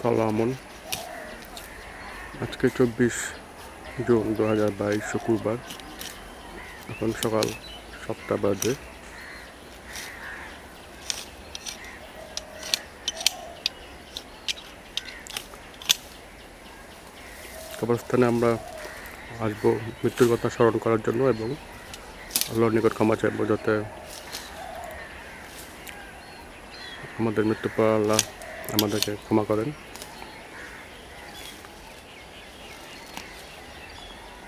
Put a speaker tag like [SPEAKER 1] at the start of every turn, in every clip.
[SPEAKER 1] সালামন। আজকে চব্বিশ জুন দু হাজার বাইশ শুক্রবার। এখন সকাল সাতটা বাজে। কবরস্থানে আমরা আসব মৃত্যুর কথা স্মরণ করার জন্য এবং আল্লাহর নিকট ক্ষমা চাইব যাতে আমাদের মৃত্যু পর আল্লাহ আমাদেরকে ক্ষমা করেন।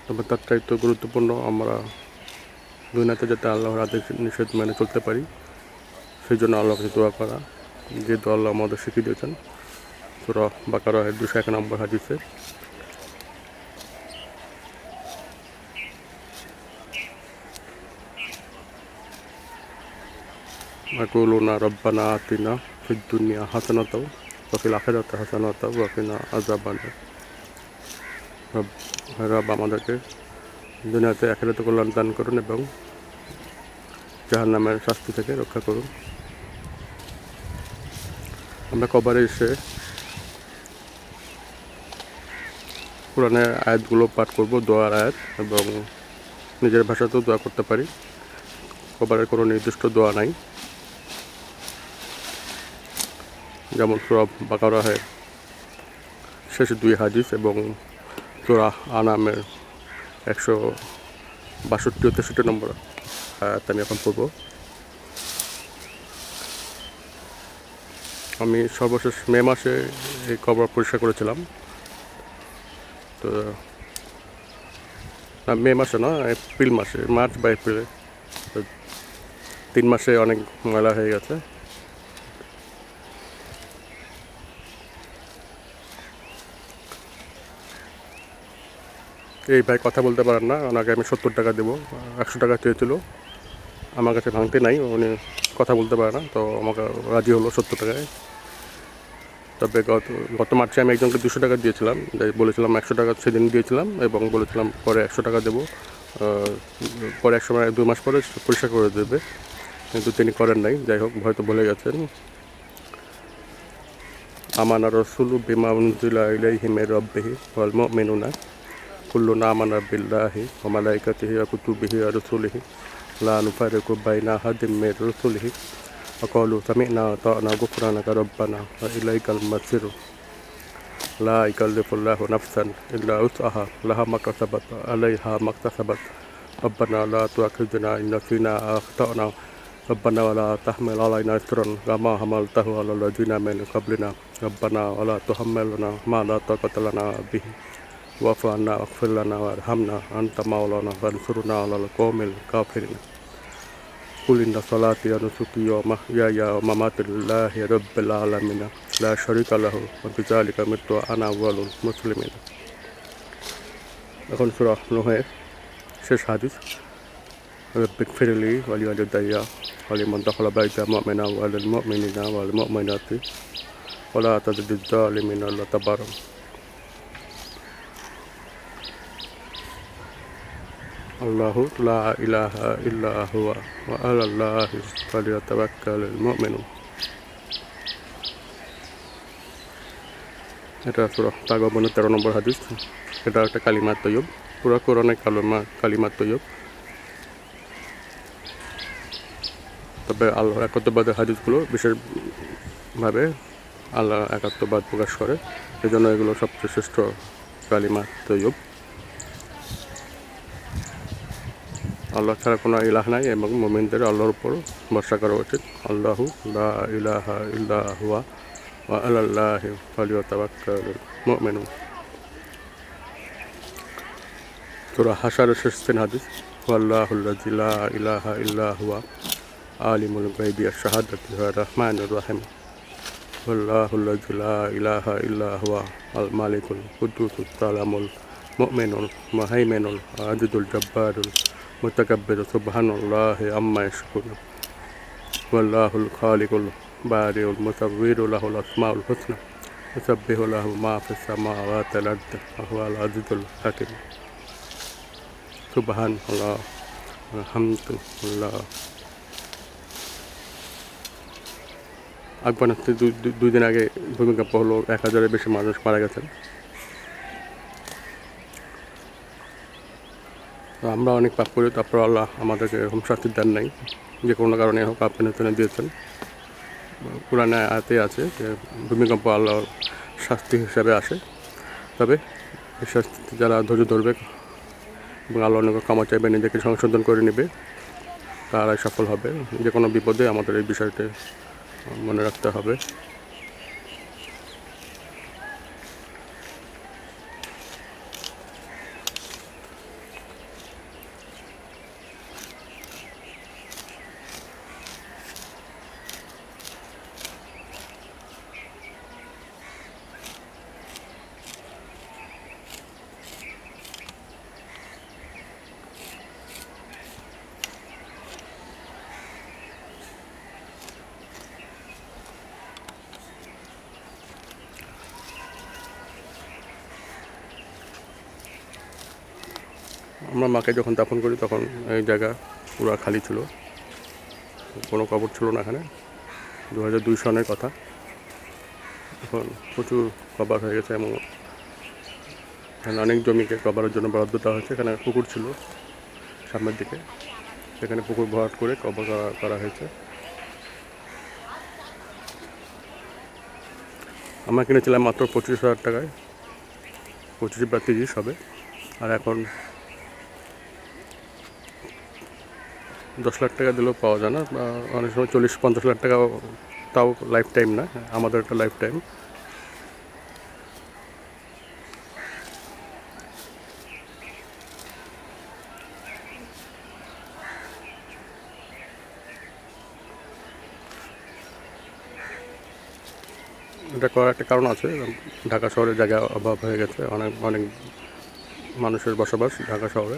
[SPEAKER 1] তবে তার গুরুত্বপূর্ণ আমরা দুনিয়াতে যাতে আল্লাহর আদেশ নিষেধ মেনে চলতে পারি সেই জন্য আল্লাহকে দোয়া করা। যে আল্লাহ আমাদের শিখিয়ে দিয়েছেন, সুরা বাকার দুশো এক নম্বর হাজিসে মাকুলুনা রব্বানা আতিনা ফিদ্দুনিয়া হাসানাতাও ওয়াকিল আখেরাতে হাসানাতাও না আজাবানা রব আমাদেরকে দুনিয়াতে আখেরাতে কল্যাণ দান করুন এবং জাহান নামের শাস্তি থেকে রক্ষা করুন। আমরা কবারে এসে কোরআনের আয়াতগুলো পাঠ করব, দোয়ার আয়াত এবং নিজের ভাষাতেও দোয়া করতে পারি। কবারের কোনো নির্দিষ্ট দোয়া নাই। যেমন সুরব বাকারাহের শেষ দুই হাদিস এবং তোরা আনামের একশো বাষট্টি ও তেষট্টি নম্বর, আয়াত আমি এখন পড়ব। আমি সর্বশেষ মে মাসে এই কবর পরিষ্কার করেছিলাম। তো, না, মে মাসে না, এপ্রিল মাসে, মার্চ বা এপ্রিলে। তিন মাসে অনেক ময়লা হয়ে গেছে। এই ভাই কথা বলতে পারেন না। ওনাকে আমি সত্তর টাকা দেবো, একশো টাকা চেয়েছিল। আমার কাছে ভাঙতে নাই, উনি কথা বলতে পারে না, তো আমাকে রাজি হলো সত্তর টাকায়। তবে গত গত মার্চে আমি একজনকে দুশো টাকা দিয়েছিলাম বলেছিলাম একশো টাকা সেদিন দিয়েছিলাম এবং বলেছিলাম পরে একশো টাকা দেবো পরে এক সময় দু মাস পরে পরিষ্কার করে দেবে। কিন্তু তিনি করেন নাই, যাই হোক, হয়তো বলে গেছেন। আমানা রসুলু বিমা উনজিলা ইলাইহি মির রাব্বিহি ওয়াল মুমিনুনা। কুল্লুনা আমানা বিল্লাহি ওয়া মালাইকাতিহি ওয়া কুতুবিহি ওয়া রুসুলিহি লা নুফারিকু বাইনা আহাদিম মির রুসুলিহি ওয়া ক্বালু সামি'না ওয়া আতা'না গুফরানাকা রাব্বানা ওয়া ইলাইকাল মাসির লা ইকাল্লিফুল্লাহু নাফসান ইল্লা উস'াহা লাহা মা কাসাবাত ওয়া আলাইহা মা ইকতাসাবাত ربنا لا تؤاخذنا إن نسينا أو أخطأنا ربنا ولا تحمل علينا إصرا كما حملته على الذين من قبلنا ربنا ولا تحملنا ما لا طاقة لنا به واعف عنا واغفر لنا وارحمنا أنت مولانا فانصرنا على القوم الكافرين قل إن صلاتي ونسكي ومحياي ومماتي لله رب العالمين لا شريك له وبذلك أمرت أنا أول المسلمين এখন সুরা নোহের শেষ হাদিস رب اغفر لي ولوالدي ولمن دخل بيت مؤمنا وللمؤمنين والمؤمنات ولا تزد الظالمين إلا تبارا আল্লাহ লা ইলাহা ইল্লা হুয়া ওয়া আলাল্লাহ ফালিয়াতাওয়াক্কালুল মুমিনুন। এটা সুরা তাগবনের তেরো নম্বর হাদিস। এটা একটা কালিমার তৈয়ব। পুরা কোরআনে কালিমা কালিমার তৈয়ব। তবে আল্লাহ একত্ববাদের হাদিসগুলো বিশেষভাবে আল্লাহ একাত্মবাদ প্রকাশ করে। এজন্য এগুলো সবচেয়ে শ্রেষ্ঠ কালিমা তৈয়ব। আল্লাহ ছাড়া কোনো ইলাহ নাই এবং মোমিনদের আল্লাহর উপর ভরসা করা উচিত। আল্লাহু লা ইলাহা ইল্লা হুয়া ওয়া আলাল্লাহি ফালিয়াতাওয়াক্কালুল মুমিনুন। সূরা হাশারের শেষ তিন হাদিস ওয়াল্লাহুল্লাযী লা ইলাহা ইল্লা হুয়া আলিমুল গায়বি আশ-শাহাদাতি ওয়া রাহমানুর রাহিম। ওয়াল্লাহুল্লাযী লা ইলাহা ইল্লা হুয়া আল মালিকুল কুদ্দুসুস সালামুল মুমিনুল মুহাইমিনুল আজিজুল জব্বারুল মুতাকাব্বির সুবহানাল্লাহি আম্মা ইয়াশকুরুন ওয়াল্লাহুল খালিকুল বারিউল মুসাব্বিরু লাহুল আসমাউল হুসনা يسبح له ما في السماوات والأرض وهو العزيز الحكيم سبحان الله الحمد لله আফগানিস্তানে দুই দুই- দুই দিন আগে ভূমিকম্প হলো এক হাজারের বেশি মানুষ মারা গেছেন আমরা অনেক পাপ করি, তারপর আল্লাহ আমাদেরকে এরকম শাস্তি দেন নাই। যে কোনো কারণে হোক আফগানিস্তানে দিয়েছেন। পুরানে আয়াতে আছে যে ভূমিকম্প আল্লাহর শাস্তি হিসাবে আসে। তবে এই শাস্তিতে যারা ধৈর্য ধরবে এবং আল্লাহর নিকট ক্ষমা চাইবে, নিজেকে সংশোধন করে নেবে, তারাই সফল হবে। যে কোনো বিপদে আমাদের এই বিষয়টি মনে রাখতে হবে। আমরা মাকে যখন দাফন করি তখন এই জায়গা পুরো খালি ছিল। কোনো কবর ছিল না এখানে। দু হাজার দুই সনের কথা। এখন প্রচুর কভার হয়ে গেছে এবং এখানে অনেক জমিকে কভারের জন্য বরাদ্দ দেওয়া হয়েছে। এখানে পুকুর ছিল সামনের দিকে। সেখানে পুকুর ভরাট করে করা করা হয়েছে। আমরা কিনেছিলাম মাত্র পঁচিশ হাজার টাকায়। পঁচিশ বা তিরিশ হবে। আর এখন দশ লাখ টাকা দিলেও পাওয়া যায় না। অনেক সময় চল্লিশ, পঞ্চাশ লাখ টাকা তাও লাইফ টাইম না, আমাদের একটা লাইফ টাইম এটা করার একটা কারণ আছে, ঢাকা শহরে জায়গা অভাব হয়ে গেছে, অনেক অনেক মানুষের বসবাস ঢাকা শহরে,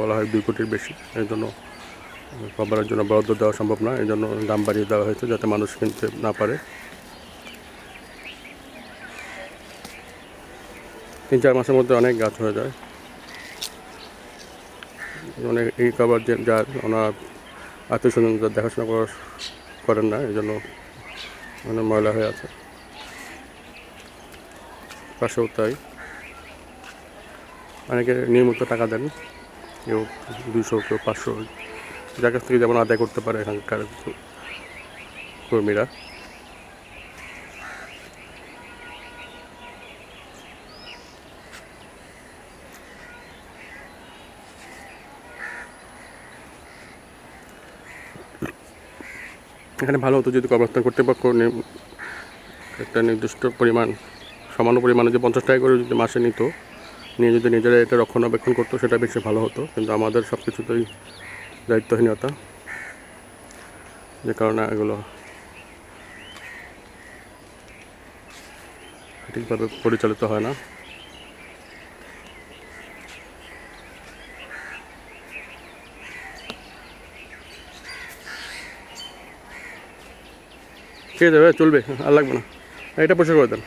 [SPEAKER 1] বলা হয় দুই কোটির বেশি এই জন্য কভারের জন্য বরাদ্দ দেওয়া সম্ভব না এই জন্য দাম বাড়িয়ে দেওয়া হয়েছে যাতে মানুষ কিনতে না পারে। তিন চার মাসের মধ্যে অনেক গাছ হয়ে যায়। অনেক এই কভার যে যার ওনার আত্মীয় স্বজন দেখাশোনা করেন না এই জন্য মানে ময়লা হয়ে আছে। পাশেও তাই। অনেকে নিয়মিত টাকা দেন, কেউ দুশো কেউ পাঁচশো। যার কাছ থেকে যেমন আদায় করতে পারে এখানকার কর্মীরা। এখানে ভালো হতো যদি কর্মস্থান কর্তৃপক্ষ একটা নির্দিষ্ট পরিমাণ, সামান্য পরিমাণে যে পঞ্চাশ টাকা করে যদি মাসে নিত, নিয়ে যদি নিজেরা এটা রক্ষণাবেক্ষণ করতো, সেটা বেশি ভালো হতো। কিন্তু আমাদের সব কিছুতেই দায়িত্বহীনতা, যে কারণে এগুলো সঠিকভাবে পরিচালিত হয় না। ঠিক আছে চলবে, আর লাগবে না। এটা পরিষ্কার করে দেন।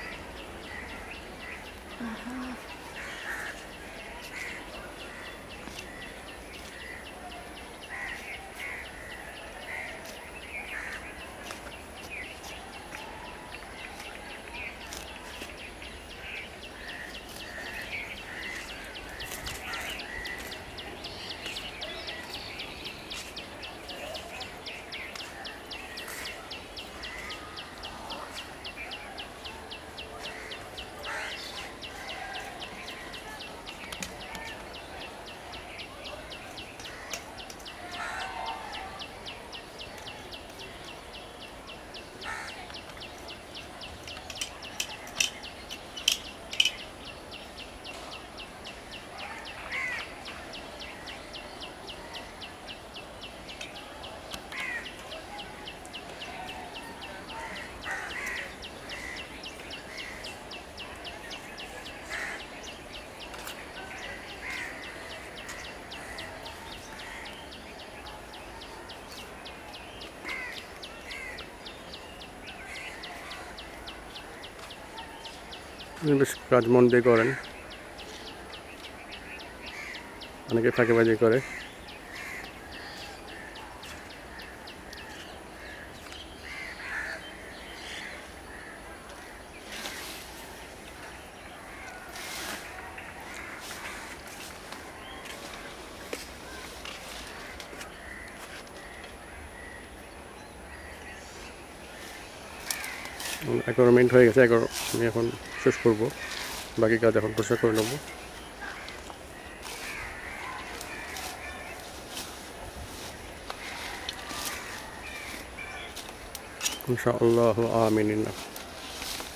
[SPEAKER 1] বেশ কাজ মন দিয়ে করেন। অনেকে ফাঁকিবাজি করে। এগারো মিনিট হয়ে গেছে, এগারো। আমি এখন শেষ করব। বাকি কাজ এখন পরিষ্কার করে নেব। ইনশাআল্লাহ আমিন